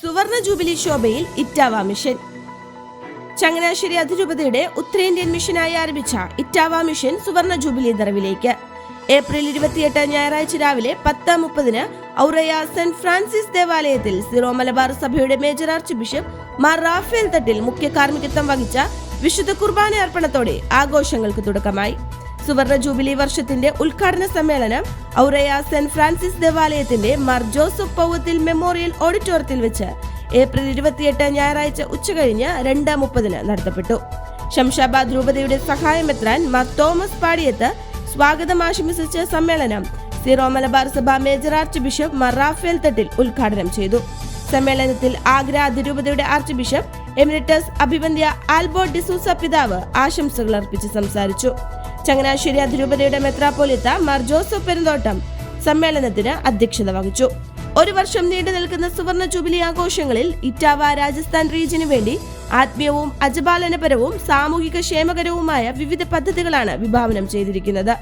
സുവർണ ജൂബിലി ശോഭയിൽ ഇറ്റാവ മിഷൻ. ചങ്ങനാശ്ശേരി അതിരൂപതയുടെ ഉത്തരേന്ത്യൻ മിഷനായി ആരംഭിച്ച ഇറ്റാവ മിഷൻ സുവർണ ജൂബിലി നിറവിലേക്ക്. ഏപ്രിൽ ഇരുപത്തിയെട്ട് ഞായറാഴ്ച രാവിലെ പത്ത് മുപ്പതിന് ഔറയ സെന്റ് ഫ്രാൻസിസ് ദേവാലയത്തിൽ സിറോ മലബാർ സഭയുടെ major archbishop Mar Raphael Thattil മുഖ്യ കാർമ്മികത്വം വഹിച്ച വിശുദ്ധ കുർബാന അർപ്പണത്തോടെ ആഘോഷങ്ങൾക്ക് തുടക്കമായി. സുവർണ ജൂബിലി വർഷത്തിന്റെ ഉദ്ഘാടന സമ്മേളനം ഔറയ സെന്റ് ഫ്രാൻസിസ് ദേവാലയത്തിന്റെ മാർ ജോസഫ് പൗവത്തിൽ മെമ്മോറിയൽ ഓഡിറ്റോറിയത്തിൽ വെച്ച് ഏപ്രിൽ ഇരുപത്തിയെട്ട് ഞായറാഴ്ച ഉച്ചകഴിഞ്ഞ് രണ്ട് മുപ്പതിന് നടത്തപ്പെട്ടു. ശംഷാബാദ് രൂപതയുടെ സഹായമെത്രാൻ മാർ തോമസ് പാടിയത്ത് സ്വാഗതം ആശംസിച്ച സമ്മേളനം സീറോ മലബാർ സഭ major archbishop Mar Raphael Thattil ഉദ്ഘാടനം ചെയ്തു. സമ്മേളനത്തിൽ ആഗ്ര അതിരൂപതയുടെ ആർച്ച് ബിഷപ്പ് എമിരറ്റസ് അഭിബന്ധ്യ ആൽബോർട്ട് ഡിസൂസ പിതാവ് ആശംസകൾ അർപ്പിച്ച് സംസാരിച്ചു. ചങ്ങനാശ്ശേരി അതിരൂപതയുടെ മെത്രാപ്പോലിത്ത മാർ ജോസഫ് പെരുന്തോട്ടം സമ്മേളനത്തിന് അധ്യക്ഷത വഹിച്ചു. ഒരു വർഷം നീണ്ടു നിൽക്കുന്ന സുവർണ ജൂബിലി ആഘോഷങ്ങളിൽ ഇറ്റാവ രാജസ്ഥാൻ റീജിയന് വേണ്ടി ആത്മീയവും അജപാലനപരവും സാമൂഹിക ക്ഷേമകരവുമായ വിവിധ പദ്ധതികളാണ് വിഭാവനം ചെയ്തിരിക്കുന്നത്.